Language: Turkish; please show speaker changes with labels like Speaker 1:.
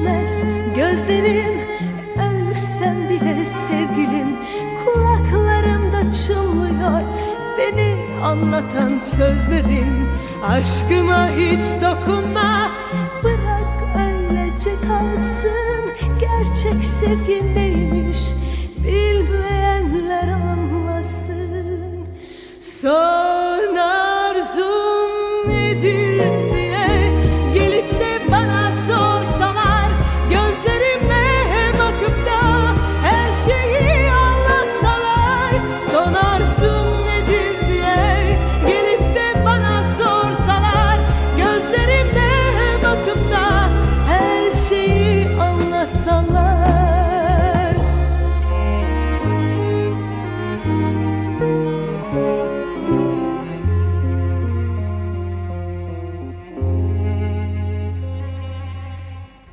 Speaker 1: Açık gitmez gözlerim Ölsem bile sevgilim Kulaklarımda çınlıyor Beni anlatan sözlerin Aşkıma hiç dokunma